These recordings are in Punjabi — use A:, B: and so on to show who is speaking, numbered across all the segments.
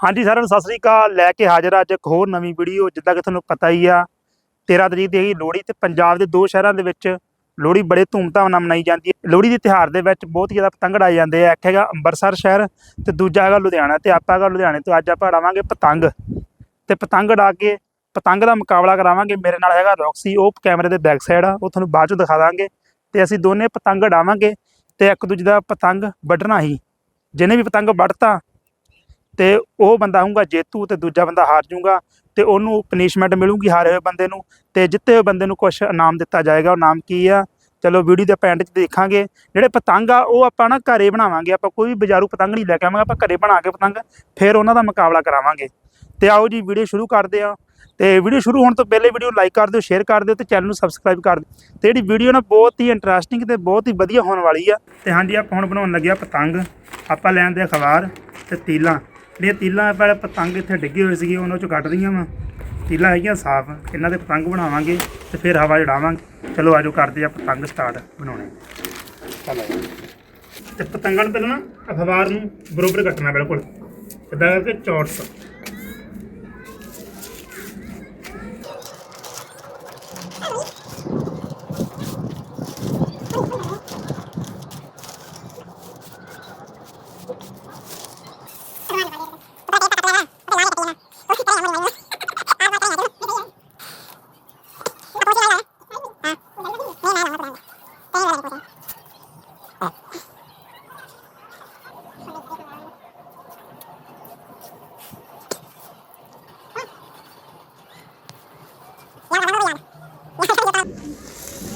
A: ਹਾਂਜੀ ਸਾਰਿਆਂ ਨੂੰ ਸਤਿ ਸ੍ਰੀ ਅਕਾਲ। ਲੈ ਕੇ ਹਾਜ਼ਰ ਅੱਜ ਇੱਕ ਹੋਰ ਨਵੀਂ ਵੀਡੀਓ, ਜਿੱਦਾਂ ਕਿ ਤੁਹਾਨੂੰ ਪਤਾ ਹੀ ਆ। 13 ਤਰੀਕ ਦੀ ਹੈਗੀ ਲੋਹੜੀ ਤੇ ਪੰਜਾਬ ਦੇ ਦੋ ਸ਼ਹਿਰਾਂ ਦੇ ਵਿੱਚ ਲੋਹੜੀ ਬੜੇ ਧੂਮਧਾਮ ਨਾਲ ਮਨਾਈ ਜਾਂਦੀ ਹੈ। ਲੋਹੜੀ ਦੇ ਤਿਉਹਾਰ ਦੇ ਵਿੱਚ ਬਹੁਤ ਹੀ ਜ਼ਿਆਦਾ ਪਤੰਗ ਉਡਾਏ ਜਾਂਦੇ ਆ। ਇੱਕ ਹੈਗਾ ਅੰਮ੍ਰਿਤਸਰ ਸ਼ਹਿਰ ਤੇ ਦੂਜਾ ਹੈਗਾ ਲੁਧਿਆਣਾ ਤੇ ਆਪਾਂ ਹੈਗਾ ਲੁਧਿਆਣੇ ਤੋਂ ਅੱਜ ਆਪਾਂ ਉਡਾਵਾਂਗੇ ਪਤੰਗ। ਤੇ ਪਤੰਗ ਉਡਾ ਕੇ, ਪਤੰਗ ਦਾ ਮੁਕਾਬਲਾ ਕਰਾਵਾਂਗੇ। ਮੇਰੇ ਨਾਲ ਹੈਗਾ ਰੌਕਸੀ, ਉਹ ਕੈਮਰੇ ਦੇ ਬੈਕ ਸਾਈਡ ਆ, ਉਹ ਤੁਹਾਨੂੰ ਬਾਅਦ ਚ ਦਿਖਾ ਦਾਂਗੇ। ਤੇ ਅਸੀਂ ਦੋਨੇ ਪਤੰਗ ਉਡਾਵਾਂਗੇ ਤੇ ਇੱਕ ਦੂਜੇ ਦਾ ਪਤੰਗ ਵੱਢਣਾ ਹੀ। ਜਿਹਨੇ ਵੀ ਪਤੰਗ ਵੱਢਤਾ ਤੇ ਉਹ ਬੰਦਾ ਹੋਊਗਾ ਜੇਤੂ ਤੇ ਦੂਜਾ ਬੰਦਾ ਹਾਰ ਜਾਊਗਾ ਤੇ ਉਹਨੂੰ ਪਨਿਸ਼ਮੈਂਟ ਮਿਲੂਗੀ ਹਾਰੇ ਹੋਏ ਬੰਦੇ ਨੂੰ ਤੇ ਜਿੱਤੇ ਹੋਏ ਬੰਦੇ ਨੂੰ ਕੁਝ ਇਨਾਮ ਦਿੱਤਾ ਜਾਏਗਾ। ਉਹ ਨਾਮ ਕੀ ਆ? ਚਲੋ ਵੀਡੀਓ ਦੇ ਪੈਂਟ 'ਚ ਦੇਖਾਂਗੇ। ਜਿਹੜੇ ਪਤੰਗ ਆ, ਉਹ ਆਪਾਂ ਨਾ ਘਰੇ ਬਣਾਵਾਂਗੇ। ਆਪਾਂ ਕੋਈ ਵੀ ਬਾਜ਼ਾਰੂ ਪਤੰਗ ਨਹੀਂ ਲੈ ਕੇ ਆਵਾਂਗੇ, ਆਪਾਂ ਘਰੇ ਬਣਾ ਕੇ ਪਤੰਗ, ਫਿਰ ਉਹਨਾਂ ਦਾ ਮੁਕਾਬਲਾ ਕਰਾਵਾਂਗੇ। ਤੇ ਆਓ ਜੀ ਵੀਡੀਓ ਸ਼ੁਰੂ ਕਰਦੇ ਆ ਤੇ ਵੀਡੀਓ ਸ਼ੁਰੂ ਹੋਣ ਤੋਂ ਪਹਿਲੇ ਵੀਡੀਓ ਲਾਈਕ ਕਰ ਦਿਓ ਸ਼ੇਅਰ ਕਰ ਦਿਓ ਤੇ ਚੈਨਲ ਨੂੰ ਸਬਸਕ੍ਰਾਈਬ ਕਰ ਦਿਓ। ਤੇ ਜਿਹੜੀ ਵੀਡੀਓ ਨਾ ਬਹੁਤ ਹੀ ਇੰਟਰਸਟਿੰਗ ਤੇ ਬਹੁਤ ਹੀ ਵਧੀਆ ਹੋਣ ਵਾਲੀ ਆ। ਤੇ ਹਾਂਜੀ, ਆਪਾਂ ਹੁਣ ਬਣਾਉਣ ਲੱਗਿਆ ਪਤੰਗ। ਆਪਾਂ ਲੈਣ ਦੇ ਅਖਬਾਰ ਤੇ ਤੀਲਾਂ। ਜਿਹੜੀਆਂ ਤੀਲਾਂ ਪਹਿਲਾਂ ਪਤੰਗ ਇੱਥੇ ਡਿੱਗੇ ਹੋਏ ਸੀਗੇ, ਉਹਨਾਂ ਚੋਂ ਕੱਢ ਰਹੀਆਂ ਵਾ। ਤੀਲਾਂ ਹੈਗੀਆਂ ਸਾਫ਼, ਇਹਨਾਂ ਦੇ ਪਤੰਗ ਬਣਾਵਾਂਗੇ ਤੇ ਫਿਰ ਹਵਾ ਚੜਾਵਾਂਗੇ ਚਲੋ ਆਜੋ ਕਰਦੇ ਆ ਪਤੰਗ ਸਟਾਰਟ ਬਣਾਉਣੇ। ਚਲੋ ਤੇ ਪਤੰਗਾਂ ਨੂੰ ਪਹਿਲਾਂ ਨਾ ਅਖਬਾਰ ਨੂੰ ਬਰੋਬਰ ਕੱਟਣਾ ਬਿਲਕੁਲ। ਇਦਾਂ ਕਰਕੇ ਚੌਰਸ।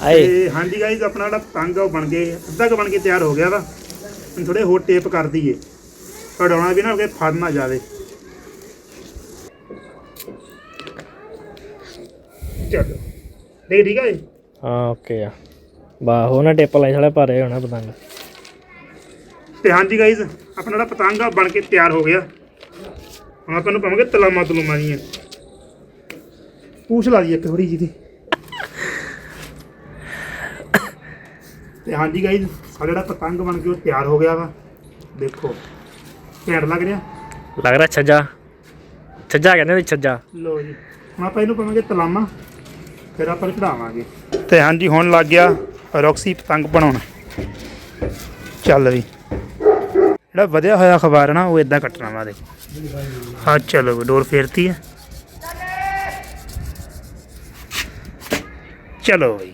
B: ਆਏ।
A: ਤੇ ਹਾਂਜੀ ਗਾਈਜ਼ ਆਪਣਾ ਜਿਹੜਾ ਪਤੰਗ ਆ ਉਹ ਬਣ ਗਏ। ਅੱਧਾ ਕੁ ਬਣ ਕੇ ਤਿਆਰ ਹੋ ਗਿਆ ਵਾ। ਹੁਣ ਥੋੜੇ ਹੋਰ ਟੇਪ ਕਰ ਦਈਏ। ਕਢਾਉਣਾ ਵੀ ਨਾ ਕਿ ਫੜ ਨਾ ਜਾਵੇ। ਚਲੋ। ਦੇਖ ਠੀਕ ਹੈ ਜੀ
B: ਹਾਂ ਓਕੇ ਆ। ਵਾਹ ਉਹ ਨਾ ਟਿਪ ਲਾਈ ਸਾਲੇ ਭਾਰੇ ਹੋਣਾ ਪਤੰਗ।
A: ਤੇ ਹਾਂਜੀ ਗਾਈਜ਼ ਆਪਣਾ ਜਿਹੜਾ ਪਤੰਗ ਆ ਬਣ ਕੇ ਤਿਆਰ ਹੋ ਗਿਆ। ਹੁਣ ਆਪਾਂ ਨੂੰ ਪਾਵਾਂਗੇ ਤਲਾਮਾ ਤਲੂਮਾ ਦੀਆਂ ਪੂਛ ਲਾ ਦੀ ਇੱਕ ਥੋੜੀ ਜਿਹੀ ਦੀ ਤੇ ਹਾਂਜੀ ਗਾਈਜ਼ ਸਾਡਾ ਜਿਹੜਾ ਪਤੰਗ ਬਣ ਕੇ ਉਹ ਤਿਆਰ ਹੋ ਗਿਆ ਵਾ। ਦੇਖੋ ਘੈਂਟ ਲੱਗ ਰਿਹਾ।
B: ਲੱਗ ਰਿਹਾ ਛੱਜਾ। ਛੱਜਾ ਕਹਿੰਦੇ ਨੇ ਛੱਜਾ।
A: ਲੋ ਜੀ ਹੁਣ ਆਪਾਂ ਇਹਨੂੰ ਪਾਵਾਂਗੇ ਤਲਾਮਾ ਫਿਰ ਆਪਾਂ ਚੜਾਵਾਂਗੇ। ਤੇ ਹਾਂਜੀ ਹੁਣ ਲੱਗ ਗਿਆ ਰੌਕਸੀ ਪਤੰਗ ਬਣਾਉਣ। ਚੱਲ ਵੀ। ਜਿਹੜਾ ਵਧਿਆ ਹੋਇਆ ਅਖਬਾਰ ਨਾ ਉਹ ਇਦਾਂ ਕੱਟਣਾ ਵਾ ਦੇ। ਹਾਂ ਚਲੋ ਵੀ ਡੋਰ ਫੇਰਤੀ ਹੈ ਚਲੋ ਬਈ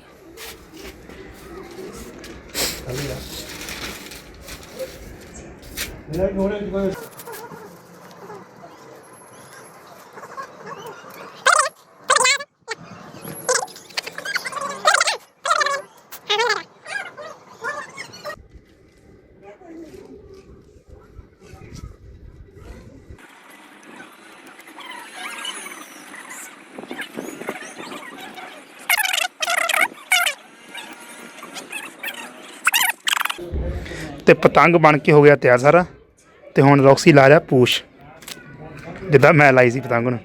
A: ਤੇ ਪਤੰਗ ਬਣ ਕੇ ਹੋ ਗਿਆ ਤਿਆਰ ਸਾਰਾ। ਤੇ ਹੁਣ ਰੌਕਸੀ ਲਾ ਰਿਹਾ ਪੂਛ ਜਿੱਦਾਂ ਮੈਂ ਲਾਈ ਸੀ ਪਤੰਗ ਨੂੰ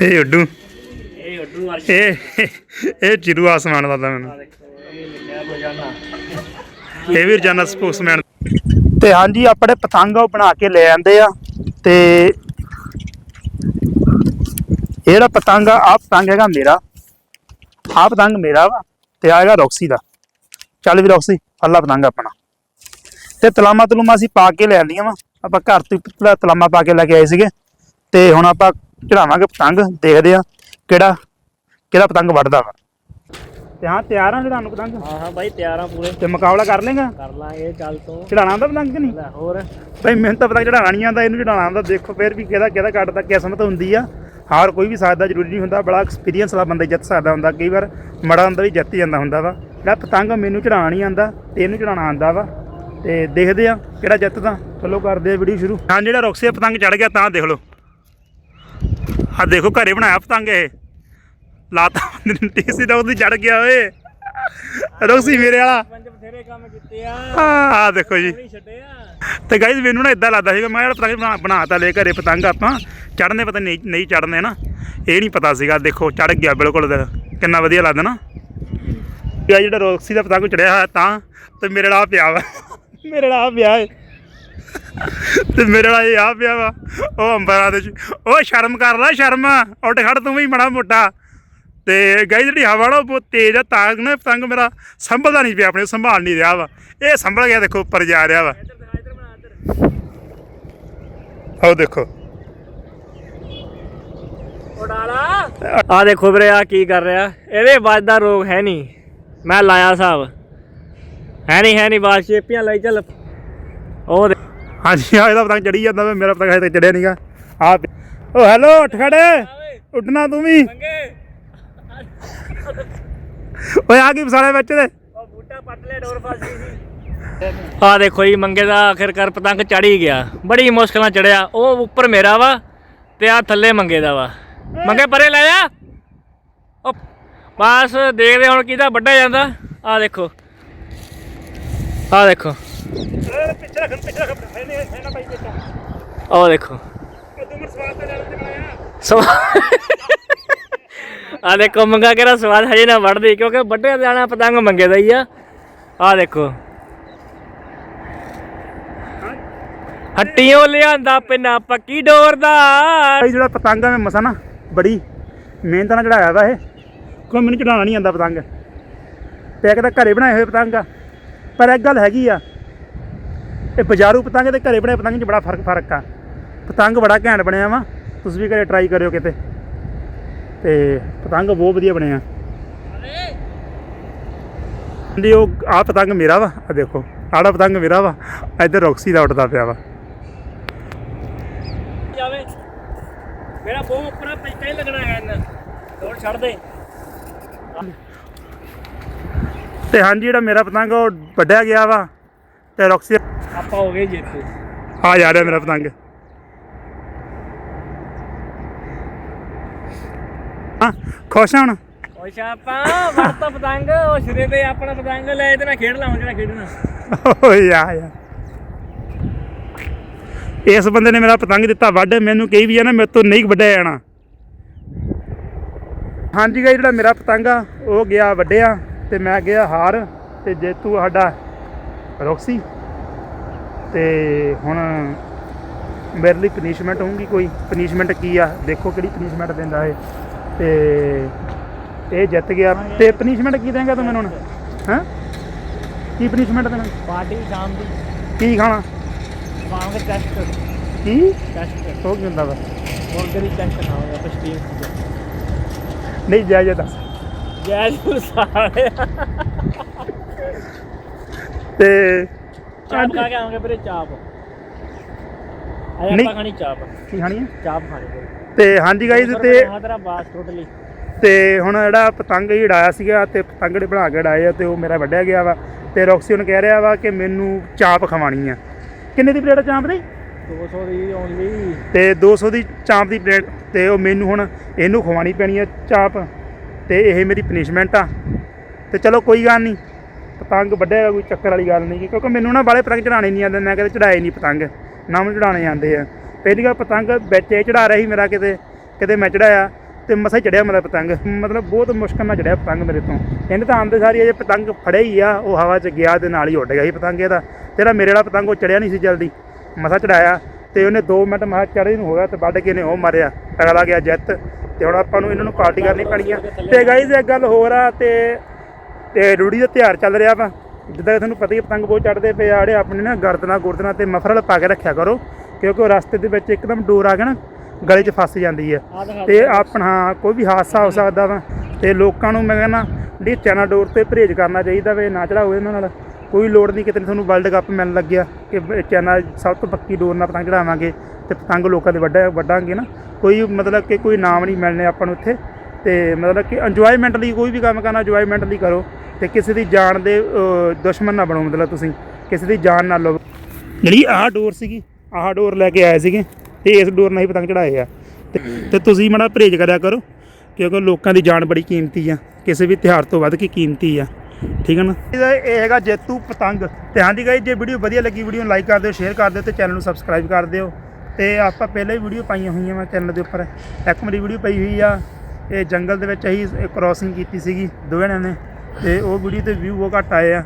A: ਇਹ ਉੱਡੂ।
B: ਇਹ ਉੱਡੂ
A: ਇਹ ਇਹ ਚਿਰੂ ਆਸਮਾਨ ਦਾ ਤਾਂ ਮੈਨੂੰ। ਇਹ ਵੀ ਰਜਾਨਾ ਸਪੋਕਸਮੈਨ ਤੇ ਹਾਂਜੀ ਆਪਣੇ ਪਤੰਗ ਉਹ ਬਣਾ ਕੇ ਲੈ ਆਂਦੇ ਆ। ਤੇ ਇਹ ਜਿਹੜਾ ਪਤੰਗ ਆ ਪਤੰਗ ਹੈਗਾ ਮੇਰਾ। ਆ ਪਤੰਗ ਮੇਰਾ ਵਾ ਤੇ ਆਏਗਾ ਰੌਕਸੀ ਦਾ। ਚੱਲ ਵੀ ਰੌਕਸੀ ਅੱਲਾ ਪਤੰਗ ਆਪਣਾ। ਤੇ ਤਲਾਮਾ ਤਲੂਮਾ ਅਸੀਂ ਪਾ ਕੇ ਲੈ ਆਂਦੀਆਂ ਵਾ। ਆਪਾਂ ਘਰ ਤੋਂ ਹੀ ਤਲਾਮਾ ਪਾ ਕੇ ਲੈ ਕੇ ਆਏ ਸੀਗੇ। ਤੇ ਹੁਣ ਆਪਾਂ ਚੜਾਵਾਂਗੇ ਪਤੰਗ, ਦੇਖਦੇ ਆ ਕਿਹੜਾ ਕਿਹੜਾ ਪਤੰਗ ਵੱਢਦਾ ਵਾ। ਤੇ ਹਾਂ ਤਿਆਰ ਆ ਚੜਾਉਣ ਨੂੰ ਪਤੰਗ
B: ਹਾਂ ਹਾਂ ਬਾਈ ਤਿਆਰ ਆ ਪੂਰੇ।
A: ਤੇ ਮੁਕਾਬਲਾ ਕਰ ਲੇਗਾ?
B: ਕਰ ਲਾਂਗੇ ਚੱਲ ਤੂੰ।
A: ਚੜਾਣਾ ਆਉਂਦਾ ਪਤੰਗ ਕਿ ਨਹੀਂ?
B: ਲੈ ਹੋਰ।
A: ਭਾਈ ਮੈਨੂੰ ਤਾਂ ਪਤਾ ਚੜਾਣਾ ਨਹੀਂ ਆਉਂਦਾ ਇਹਨੂੰ ਚੜਾਣਾ ਆਉਂਦਾ। ਦੇਖੋ ਫਿਰ ਵੀ ਕਿਹਦਾ ਕਿਹਦਾ ਕੱਟਦਾ ਕਿਸਮਤ ਹੁੰਦੀ ਆ। ਹਾਰ ਕੋਈ ਵੀ ਸਕਦਾ ਜ਼ਰੂਰੀ ਨਹੀਂ ਹੁੰਦਾ। ਬੜਾ ਐਕਸਪੀਰੀਅੰਸ ਵਾਲਾ ਬੰਦਾ ਜਿੱਤ ਸਕਦਾ ਹੁੰਦਾ। ਕਈ ਵਾਰ ਮੜਾ ਹੁੰਦਾ ਵੀ ਜਿੱਤ ਹੀ ਜਾਂਦਾ ਹੁੰਦਾ ਵਾ। ਜਿਹੜਾ ਪਤੰਗ ਮੈਨੂੰ ਚੜਾਉਣਾ ਨਹੀਂ ਆਉਂਦਾ ਤੇ ਇਹਨੂੰ ਚੜਾਉਣਾ ਆਉਂਦਾ ਵਾ। ਤੇ ਦੇਖਦੇ ਆ ਕਿਹੜਾ ਜਿੱਤਦਾ। ਚਲੋ ਕਰਦੇ ਆ ਵੀਡੀਓ ਸ਼ੁਰੂ। ਹਾਂ ਜਿਹੜਾ ਰੁਕਸੇ ਪਤੰਗ ਚੜ ਗਿਆ ਤਾਂ ਦੇਖ ਲਓ। ਆ ਦੇਖੋ ਘਰੇ ਬਣਾਇਆ ਪਤੰਗ ਇਹ। ਲਾਤਾ ਟੀਸੀ ਦਾ ਉਹਦੀ ਚੜ ਗਿਆ ਓਏ। ਰੁਕਸੀ ਮੇਰੇ ਵਾਲਾ।
B: ਬਥੇਰੇ ਕੰਮ ਕੀਤੇ ਆ।
A: ਆ ਦੇਖੋ ਜੀ। ਤੇ ਗਾਇਜ਼ ਮੈਨੂੰ ਨਾ ਇਦਾਂ ਲੱਗਦਾ ਸੀਗਾ ਮੈਂ ਯਾਰ ਪਤੰਗ ਬਣਾ ਬਣਾਤਾ ਲੈ ਘਰੇ ਪਤੰਗ ਆਪਾਂ। ਚੜਨੇ ਪਤਾ ਨਹੀਂ ਨਹੀਂ ਚੜਨੇ ਨਾ। ਇਹ ਨਹੀਂ ਪਤਾ ਸੀਗਾ ਦੇਖੋ ਚੜ ਗਿਆ ਬਿਲਕੁਲ ਤੇ ਕਿੰਨਾ ਵਧੀਆ ਲੱਗਦਾ ਨਾ। ਇਹ ਜਿਹੜਾ ਰੋਕਸੀ ਦਾ ਪਤੰਗ ਚੜਿਆ ਹੋਇਆ ਤਾਂ ਤੇ ਮੇਰੇ ਨਾਲ ਪਿਆ ਵਾ। ਮੇਰੇ ਨਾਲ ਪਿਆ ਏ। ਤੇ ਮੇਰੇ ਨਾਲ ਇਹ ਆ ਪਿਆ ਵਾ। ਉਹ ਅੰਬਰਾਂ ਦੇ ਉਹ ਸ਼ਰਮ ਕਰ ਲੈ ਸ਼ਰਮ। ਉੱਠ ਖੜ ਤੂੰ ਵੀ ਬੜਾ ਮੋਟਾ। ਤੇ ਗਾਈ ਜਿਹੜੀ ਹਵਾ ਨਾ ਉਹ ਬਹੁਤ ਤੇਜ਼ ਆ ਤਾਂ ਨਾ ਪਤੰਗ ਮੇਰਾ ਸੰਭਲਦਾ ਨਹੀਂ ਪਿਆ ਆਪਣੇ ਸੰਭਾਲ ਨਹੀਂ ਰਿਹਾ ਵਾ। ਇਹ ਸੰਭਲ ਗਿਆ ਦੇਖੋ ਉੱਪਰ ਜਾ ਰਿਹਾ ਵਾ। ਆਓ ਦੇਖੋ।
B: ਉਡਾਲਾ ਆ ਦੇਖੋ ਵੀਰੇ ਆ ਕੀ ਕਰ ਰਿਹਾ। ਇਹਦੇ ਬਾਜ ਦਾ ਰੋਗ ਹੈ ਨਹੀਂ। ਮੈਂ ਲਾਇਆ ਹਿਸਾਬ ਹੈ ਨਹੀਂ ਹੈ ਨਹੀਂ ਬਾਜ ਚੇਪੀਆਂ ਲਈ ਚੱਲ। ਉਹ
A: ਹਾਂਜੀ ਆ ਇਹਦਾ ਪਤੰਗ ਚੜੀ ਜਾਂਦਾ ਮੇਰਾ ਪਤੰਗ ਹਜੇ ਤੱਕ ਚੜਿਆ ਨਹੀਂਗਾ ਆ ਓ ਹੈਲੋ ਉੱਠ ਖੜ। ਉੱਠਣਾ ਤੂੰ ਵੀ।
B: ਮੰਗੇ
A: ਓਏ ਆ ਕੀ ਫਸਾਲੇ ਵਿੱਚ ਦੇ
B: ਉਹ ਬੂਟਾ ਪੱਟ ਲੈ ਡੋਰ ਫਸ ਗਈ ਸੀ। ਆ ਦੇਖੋ ਜੀ ਮੰਗੇ ਦਾ ਆਖਿਰਕਾਰ ਪਤੰਗ ਚੜ ਗਿਆ। ਬੜੀ ਮੁਸ਼ਕਲਾਂ ਚੜਿਆ ਉਹ ਉੱਪਰ ਮੇਰਾ ਵਾ ਤੇ ਆ ਥੱਲੇ ਮੰਗੇ ਦਾ ਵਾ। ਮੰਗੇ ਪਰੇ ਲੈ ਜਾ। ਉਹ ਬਸ ਦੇਖਦੇ ਹੁਣ ਕਿਹਦਾ ਵੱਡਾ ਜਾਂਦਾ। ਆ ਦੇਖੋ। ਆ ਦੇਖੋ।
A: ਪਿੱਛੇ ਰੱਖ ਰੱਖ।
B: ਉਹ ਦੇਖੋ।
A: ਕਦੋਂ ਮਰ ਸਵਾਲ ਤੇ ਜਾਣ ਤੇ ਬਣਾਇਆ।
B: ਆ ਦੇਖੋ, ਮੰਗਾ ਕਿਹੜਾ ਸਵਾਦ ਹਜੇ ਨਾ ਵੜਦੀ ਕਿਉਂਕਿ ਵੱਡੇ ਜਾਣਾ, ਪਤੰਗ ਮੰਗੇ ਦਾ ਹੀ ਆ। ਆ ਦੇਖੋ। ਹੱਟੀਆਂ ਲਿਆਂਦਾ ਪਿੰਨਾ ਪੱਕੀ ਡੋਰ ਦਾ।
A: ਇਹ ਜਿਹੜਾ ਪਤੰਗ ਆ, ਮੈਂ ਮਸਾ ਨਾ, ਬੜੀ ਮਿਹਨਤ ਨਾਲ ਚੜਾਇਆ ਵਾ ਇਹ। ਕੋਈ ਮੈਨੂੰ ਚੜਾਉਣਾ ਨਹੀਂ ਆਂਦਾ ਪਤੰਗ। ਤੇ ਇੱਕ ਤਾਂ ਘਰੇ ਬਣਾਏ ਹੋਏ ਪਤੰਗ ਆ, ਪਰ ਇੱਕ ਗੱਲ ਹੈਗੀ ਆ, ਇਹ ਬਾਜ਼ਾਰੂ ਪਤੰਗ ਤੇ ਘਰੇ ਬਣਾਏ ਪਤੰਗ 'ਚ ਬੜਾ ਫ਼ਰਕ ਫ਼ਰਕ ਆ। ਪਤੰਗ ਬੜਾ ਘੈਂਟ ਬਣਿਆ ਵਾ, ਤੁਸੀਂ ਵੀ ਘਰੇ ਟਰਾਈ ਕਰਿਓ ਕਿਤੇ। ਤੇ ਪਤੰਗ ਬਹੁਤ ਵਧੀਆ ਬਣਿਆ ਜੀ ਉਹ ਆ ਪਤੰਗ ਮੇਰਾ ਵਾ ਆ ਦੇਖੋ ਆੜਾ ਪਤੰਗ ਮੇਰਾ ਵਾ ਇੱਧਰ ਰੌਕਸੀ ਦਾ ਉੱਡਦਾ ਪਿਆ ਵਾ।
B: ਜਾਵੇ। ਮੇਰਾ ਬਹੁਤ ਉੱਪਰ ਪੈਂਚਾ ਹੀ ਲੱਗਣਾ ਹੈ ਇਹਨਾਂ। ਡੋਰ ਛੱਡ ਦੇ।
A: ਤੇ ਹਾਂਜੀ ਜਿਹੜਾ ਮੇਰਾ ਪਤੰਗ ਉਹ ਵੱਢਿਆ ਗਿਆ ਵਾ ਤੇ ਰੌਕਸੀ
B: ਆਪਾਂ ਹੋ ਗਏ ਜੇਤੂ
A: ਆ ਜਾ ਰਿਹਾ ਮੇਰਾ ਪਤੰਗ। ਹਾਂ ਖੁਸ਼ ਹਾਂ ਹੁਣ?
B: ਓਏ ਛਾਪਾ ਵਰਤਾ ਪਤੰਗ ਉਹ ਸਿਰੇ ਤੇ ਆਪਣਾ ਪਤੰਗ ਲੈ ਤੇ ਮੈਂ ਖੇਡ ਲਾਵਾਂ ਜਿਹੜਾ ਖੇਡਣਾ।
A: ਓਏ ਆ ਯਾ। ਇਸ ਬੰਦੇ ਨੇ ਮੇਰਾ ਪਤੰਗ ਦਿੱਤਾ ਵੱਢ। ਮੈਨੂੰ ਕਹੀ ਵੀ ਆ ਨਾ ਮੇਰੇ ਤੋਂ ਨਹੀਂ ਵੱਢਿਆ ਜਾਣਾ। ਹਾਂਜੀ ਗਾਈ ਜਿਹੜਾ ਮੇਰਾ ਪਤੰਗ ਆ ਉਹ ਗਿਆ ਵੱਢਿਆ ਤੇ ਮੈਂ ਗਿਆ ਹਾਰ ਤੇ ਜੇਤੂ ਸਾਡਾ ਰੌਕਸੀ। ਤੇ ਹੁਣ ਮੇਰੇ ਲਈ ਪਨਿਸ਼ਮੈਂਟ ਹੋਊਗੀ ਕੋਈ। ਪਨਿਸ਼ਮੈਂਟ ਕੀ ਆ? ਦੇਖੋ ਕਿਹੜੀ ਪਨਿਸ਼ਮੈਂਟ ਦਿੰਦਾ ਇਹ। ਤੇ ਇਹ ਜਿੱਤ ਗਿਆ। ਤੇ ਪਨਿਸ਼ਮੈਂਟ ਕੀ ਦੇਂਗਾ ਤੂੰ ਮੈਨੂੰ ਹੁਣ? ਹਾਂ? ਕੀ ਪਨਿਸ਼ਮੈਂਟ ਦੇਣਾ
B: ਪਾਰਟੀ ਸ਼ਾਮ ਦੀ।
A: ਕੀ ਖਾਣਾ?
B: ਦੇ ਟੈਸਟ
A: ਕੀ?
B: ਟੈਸਟ
A: ਹੋ ਹੁੰਦਾ ਵਾ?
B: ਮੁਰਗੇ ਦੀ ਟੈਸਟ ਖਾਵਾਂਗੇ ਆਪਾਂ ਸਟੀਮ
A: ਨਹੀਂ ਜਾ ਜਾ ਦੱਸ।
B: ਜੈ ਜੂ ਸਾਰੇ।
A: ਤੇ
B: ਚਾਪ ਖਾ ਕੇ ਆਵਾਂਗੇ ਵੀਰੇ ਚਾਪ ਆਇਆ। ਆਪਾਂ ਖਾਣੀ ਚਾਪ
A: ਕੀ ਖਾਣੀ ਹੈ
B: ਚਾਪ ਖਾਣੀ
A: ਤੇ ਹਾਂਜੀ ਗਾਈਜ਼ ਤੇ
B: ਤੇਰਾ ਬਾਸ ਟੋਟਲੀ
A: ਤੇ ਹੁਣ ਜਿਹੜਾ ਪਤੰਗ ਹੀ ਉਡਾਇਆ ਸੀਗਾ ਤੇ ਪਤੰਗੜੇ ਬਣਾ ਕੇ ਉਡਾਏ ਆ ਤੇ ਉਹ ਮੇਰਾ ਵੱਢਿਆ ਗਿਆ ਵਾ ਤੇ ਰੌਕਸੀ ਉਹਨੂੰ ਕਹਿ ਰਿਹਾ ਵਾ ਕਿ ਮੈਨੂੰ ਚਾਪ ਖਵਾਣੀ ਆ। ਕਿੰਨੇ ਦੀ ਪਲੇਟ ਆ ਚਾਂਪ ਦੀ?
B: 200 ਦੀ ਓਨਲੀ
A: ਤੇ 200 ਦੀ ਚਾਂਪ ਦੀ ਪਲੇਟ ਤੇ ਉਹ ਮੈਨੂੰ ਹੁਣ ਇਹਨੂੰ ਖਵਾਣੀ ਪੈਣੀ ਆ ਚਾਪ ਤੇ ਇਹ ਮੇਰੀ ਪਨਿਸ਼ਮੈਂਟ ਆ। ਤੇ ਚਲੋ ਕੋਈ ਗੱਲ ਨਹੀਂ ਪਤੰਗ ਵੱਢਿਆ ਕੋਈ ਚੱਕਰ ਵਾਲੀ ਗੱਲ ਨਹੀਂ ਕਿਉਂਕਿ ਮੈਨੂੰ ਨਾ ਬਾਲੇ ਪਤੰਗ ਚੜਾਣੇ ਨਹੀਂ ਆਉਂਦੇ ਮੈਂ ਕਦੇ ਚੜਾਏ ਨਹੀਂ ਪਤੰਗ ਨਾ ਮੈਨੂੰ ਚੜਾਣੇ ਆਉਂਦੇ ਆ। ਪਹਿਲੀ ਗੱਲ ਪਤੰਗ ਵਿੱਚ ਇਹ ਰਿਹਾ ਸੀ ਮੇਰਾ ਕਿਤੇ ਕਿਤੇ ਮੈਂ ਚੜਾਇਆ ਤੇ ਮਸਾ ਚੜਿਆ ਮੇਰਾ ਪਤੰਗ। ਮਤਲਬ ਬਹੁਤ ਮੁਸ਼ਕਲ ਨਾਲ ਚੜਿਆ ਪਤੰਗ ਮੇਰੇ ਤੋਂ। ਇਹਨੇ ਤਾਂ ਆਂਦੇ ਸਾਰੀ ਅਜੇ ਪਤੰਗ ਫੜਿਆ ਹੀ ਆ, ਉਹ ਹਵਾ 'ਚ ਗਿਆ ਤੇ ਨਾਲ ਹੀ ਉੱਡ ਗਿਆ ਸੀ ਪਤੰਗ ਇਹਦਾ। ਤੇਰਾ ਮੇਰੇ ਵਾਲਾ ਪਤੰਗ ਉਹ ਚੜਿਆ ਨਹੀਂ ਸੀ ਜਲਦੀ। ਮਸਾ ਚੜਾਇਆ ਤੇ ਉਹਨੇ 2 ਮਿੰਟ ਮਹਾ ਚੜੇ ਨੂੰ ਹੋਇਆ ਤੇ ਵੱਢ ਕੇ ਨੇ ਉਹ ਮਾਰਿਆ ਅਗਲਾ ਗਿਆ ਜਿੱਤ। ਤੇ ਹੁਣ ਆਪਾਂ ਨੂੰ ਇਹਨਾਂ ਨੂੰ ਪਾਰਟੀ ਕਰਨੀ ਪੈਣੀ ਆ। ਤੇ ਗਾਈਜ਼ ਇੱਕ ਗੱਲ ਹੋਰ ਆ ਤੇ ਤੇ ਰੂੜੀ ਦਾ ਤਿਉਹਾਰ ਚੱਲ ਰਿਹਾ ਵਾ। ਜਿੱਦਾਂ ਕਿ ਤੁਹਾਨੂੰ ਪਤਾ ਹੀ ਪਤੰਗ ਬਹੁਤ ਚੜਦੇ ਪਏ ਆ, ਜਿਹੜੇ ਆਪਣੇ ਨਾ ਗਰਦਨਾ ਗੁਰਦਨਾ ਤੇ ਮਫਰਲ ਪਾ ਕੇ ਰੱਖਿਆ ਕਰੋ। ਕਿਉਂਕਿ ਉਹ ਰਸਤੇ ਦੇ ਵਿੱਚ ਇੱਕਦਮ ਡੋਰ ਆ ਗਿਆ ਨਾ ਗਲੇ 'ਚ ਫਸ ਜਾਂਦੀ
B: ਦਿਖਾ
A: ਤੇ ਆਪਣਾ ਹਾਂ, ਕੋਈ ਵੀ ਹਾਦਸਾ ਹੋ ਸਕਦਾ ਵਾ। ਤੇ ਲੋਕਾਂ ਨੂੰ ਮੈਂ ਕਹਿੰਦਾ ਜਿਹੜੀ ਚੈਨਾ ਡੋਰ ਤੇ ਪਰਹੇਜ਼ ਕਰਨਾ ਚਾਹੀਦਾ ਵੇ ਨਾ ਚੜਾਓ ਇਹਨਾਂ ਨਾਲ। ਕੋਈ ਲੋੜ ਨਹੀਂ ਕਿਤੇ ਤੁਹਾਨੂੰ ਵਰਲਡ ਕੱਪ ਮਿਲਣ ਲੱਗਿਆ ਕਿ ਚੈਨਾ ਸਭ ਤੋਂ ਪੱਕੀ ਡੋਰ ਨਾਲ ਪਤੰਗ ਚੜਾਵਾਂਗੇ ਤੇ ਪਤੰਗ ਲੋਕਾਂ ਦੇ ਵੱਡਾ ਵੱਡਾਂਗੇ ਨਾ। ਕੋਈ ਮਤਲਬ ਕਿ ਕੋਈ ਨਾਮ ਨਹੀਂ ਮਿਲਣੇ ਆਪਾਂ ਨੂੰ ਇੱਥੇ। ਤੇ ਮਤਲਬ ਕਿ ਇੰਜੋਇਮੈਂਟ ਲਈ ਕੋਈ ਵੀ ਕੰਮ ਕਰਨਾ ਇੰਜੋਇਮੈਂਟ ਲਈ ਕਰੋ। ਤੇ ਕਿਸੇ ਦੀ ਜਾਨ ਦੇ ਦੁਸ਼ਮਣ ਨਾ ਬਣੋ ਮਤਲਬ ਤੁਸੀਂ। ਕਿਸੇ ਦੀ ਜਾਨ ਨਾ ਲਓ ਜਿਹੜੀ ਆਹ ਡੋਰ ਸੀਗੀ ਆਹ ਡੋਰ ਲੈ ਕੇ ਆਏ ਸੀਗੇ ਤੇ ਇਸ ਡੋਰ ਨਾਲ ਹੀ ਪਤੰਗ ਚੜਾਏ ਆ। ਤੇ ਤੁਸੀਂ ਮਾੜਾ ਪਰਹੇਜ਼ ਕਰਿਆ ਕਰੋ, ਕਿਉਂਕਿ ਲੋਕਾਂ ਦੀ ਜਾਨ ਬੜੀ ਕੀਮਤੀ ਆ। ਕਿਸੇ ਵੀ ਤਿਉਹਾਰ ਤੋਂ ਵੱਧ ਕੇ ਕੀਮਤੀ ਆ। ਠੀਕ ਹੈ ਨਾ? ਇਹ ਹੈਗਾ ਜੇਤੂ ਪਤੰਗ। ਤੇ ਹਾਂਜੀ ਗਾਈ, ਜੇ ਵੀਡੀਓ ਵਧੀਆ ਲੱਗੀ, ਵੀਡੀਓ ਨੂੰ ਲਾਈਕ ਕਰ ਦਿਓ ਸ਼ੇਅਰ ਕਰ ਦਿਓ ਤੇ ਚੈਨਲ ਨੂੰ ਸਬਸਕ੍ਰਾਈਬ ਕਰ ਦਿਓ। ਤੇ ਆਪਾਂ ਪਹਿਲਾਂ ਵੀ ਵੀਡੀਓ ਪਾਈਆਂ ਹੋਈਆਂ ਮੈਂ ਚੈਨਲ ਦੇ ਉੱਪਰ। ਇੱਕ ਮੇਰੀ ਵੀਡੀਓ ਪਈ ਹੋਈ ਆ, ਇਹ ਜੰਗਲ ਦੇ ਵਿੱਚ ਅਸੀਂ ਕ੍ਰਾਸਿੰਗ ਕੀਤੀ ਸੀਗੀ ਦੋਵੇਂ ਨੇ। ਤੇ ਉਹ ਵੀਡੀਓ ਤੇ ਵਿਊ ਬਹੁਤ ਘੱਟ ਆਏ ਆ।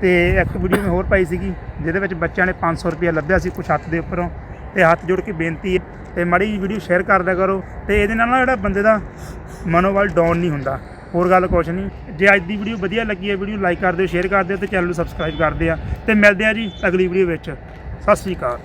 A: ਤੇ ਇੱਕ ਵੀਡੀਓ ਮੈਂ ਹੋਰ ਪਾਈ ਸੀਗੀ, ਜਿਹਦੇ ਵਿੱਚ ਬੱਚਿਆਂ ਨੇ 500 ਰੁਪਏ ਲੱਭਿਆ ਸੀ ਕੁਛ ਹੱਥ ਦੇ ਉੱਪਰੋਂ, ਤੇ ਹੱਥ ਜੋੜ ਕੇ ਬੇਨਤੀ ਹੈ, ਤੇ ਮਾੜੀ ਜਿਹੀ ਵੀਡੀਓ ਸ਼ੇਅਰ ਕਰਦਿਆ ਕਰੋ, ਤੇ ਇਹਦੇ ਨਾਲ ਨਾ ਜਿਹੜਾ ਬੰਦੇ ਦਾ ਮਨੋਬਲ ਡਾਊਨ ਨਹੀਂ ਹੁੰਦਾ। ਹੋਰ ਗੱਲ ਕੁਛ ਨਹੀਂ। ਜੇ ਅੱਜ ਦੀ ਵੀਡੀਓ ਵਧੀਆ ਲੱਗੀ ਹੈ, ਵੀਡੀਓ ਲਾਈਕ ਕਰ ਦਿਓ ਸ਼ੇਅਰ ਕਰ ਦਿਓ, ਤੇ ਚੈਨਲ ਨੂੰ ਸਬਸਕ੍ਰਾਈਬ ਕਰ ਦਿਓ। ਤੇ ਮਿਲਦੇ ਆ ਜੀ ਅਗਲੀ ਵੀਡੀਓ ਵਿੱਚ। ਸਤਿ ਸ੍ਰੀ ਅਕਾਲ।